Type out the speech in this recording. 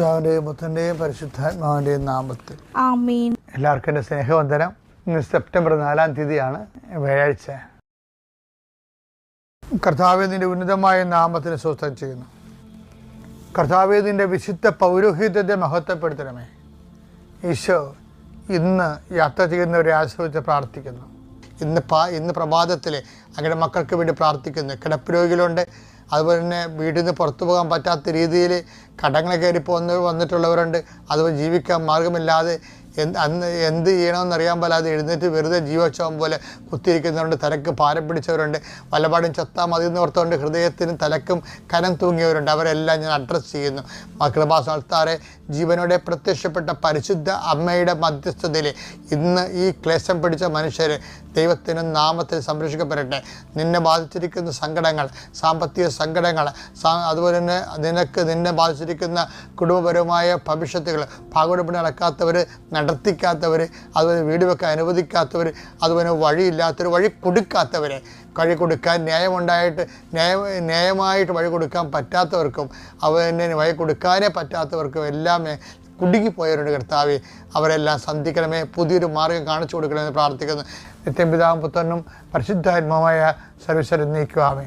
പിതാവിന്റെയും പുത്രന്റെയും പരിശുദ്ധാത്മാവിന്റെയും നാമത്തിൽ. എല്ലാവർക്കും എന്റെ സ്നേഹവന്ദനം. ഇന്ന് സെപ്റ്റംബർ നാലാം തീയതിയാണ് വ്യാഴാഴ്ച. കർത്താവേദിന്റെ ഉന്നതമായ നാമത്തിന് സ്വസ്ഥം ചെയ്യുന്നു. കർത്താവേദിന്റെ വിശുദ്ധ പൗരോഹിത്യത്തെ മഹത്വപ്പെടുത്തണമേ. ഈശോ ഇന്ന് യാത്ര ചെയ്യുന്നവരെ ആശ്രയിച്ച് പ്രാർത്ഥിക്കുന്നു. ഇന്ന് പാ ഇന്ന് പ്രഭാതത്തിൽ അങ്ങയുടെ മക്കൾക്ക് വേണ്ടി പ്രാർത്ഥിക്കുന്നു. കിടപ്പ് രോഗികളുണ്ട്. അതുപോലെ തന്നെ വീട്ടിൽ നിന്ന് പുറത്തു പോകാൻ പറ്റാത്ത രീതിയിൽ കടങ്ങൾ കയറി പോന്ന് വന്നിട്ടുള്ളവരുണ്ട്. അതുപോലെ ജീവിക്കാൻ മാർഗമില്ലാതെ എന്ത് അന്ന് എന്ത് ചെയ്യണമെന്നറിയാൻ പാലാതെ എഴുന്നേറ്റ് വെറുതെ ജീവോത്സവം പോലെ കുത്തിയിരിക്കുന്നവരുണ്ട് തലക്ക് ഭാരം പിടിച്ചവരുണ്ട് വല്ലപാടും ചത്താ മതി എന്ന് ഓർത്തുകൊണ്ട് ഹൃദയത്തിനും തലക്കും കനം തൂങ്ങിയവരുണ്ട്. അവരെല്ലാം ഞാൻ അഡ്രസ്സ് ചെയ്യുന്നു. മക്കളബാസാൾത്താറെ ജീവനോടെ പ്രത്യക്ഷപ്പെട്ട പരിശുദ്ധ അമ്മയുടെ മധ്യസ്ഥതയിൽ ഇന്ന് ഈ ക്ലേശം പിടിച്ച മനുഷ്യർ ദൈവത്തിനും നാമത്തിൽ സംരക്ഷിക്കപ്പെടട്ടെ. നിന്നെ ബാധിച്ചിരിക്കുന്ന സങ്കടങ്ങൾ സാമ്പത്തിക സങ്കടങ്ങൾ അതുപോലെ തന്നെ നിനക്ക് നിന്നെ ബാധിച്ചിരിക്കുന്ന കുടുംബപരമായ ഭവിഷ്യത്തുകൾ പാകോടുപണി നടക്കാത്തവർ നടത്തിക്കാത്തവർ അതുപോലെ വീട് വെക്കാൻ അനുവദിക്കാത്തവർ അതുപോലെ വഴിയില്ലാത്തവർ വഴി കൊടുക്കാത്തവരെ. വഴി കൊടുക്കാൻ ന്യായമുണ്ടായിട്ട് ന്യായം ന്യായമായിട്ട് വഴി കൊടുക്കാൻ പറ്റാത്തവർക്കും അതുപോലെ വഴി കൊടുക്കാനേ പറ്റാത്തവർക്കും എല്ലാമേ കുടുങ്ങിപ്പോയവരുടെ കർത്താവെ. അവരെല്ലാം സന്ധിക്കണമേ. പുതിയൊരു മാർഗം കാണിച്ചു കൊടുക്കണമെന്ന് പ്രാർത്ഥിക്കുന്നു. നിത്യം പിതാവും പുത്രനും പരിശുദ്ധാത്മാവായ സർവീശ്വരൻ നീക്കുവാമേ.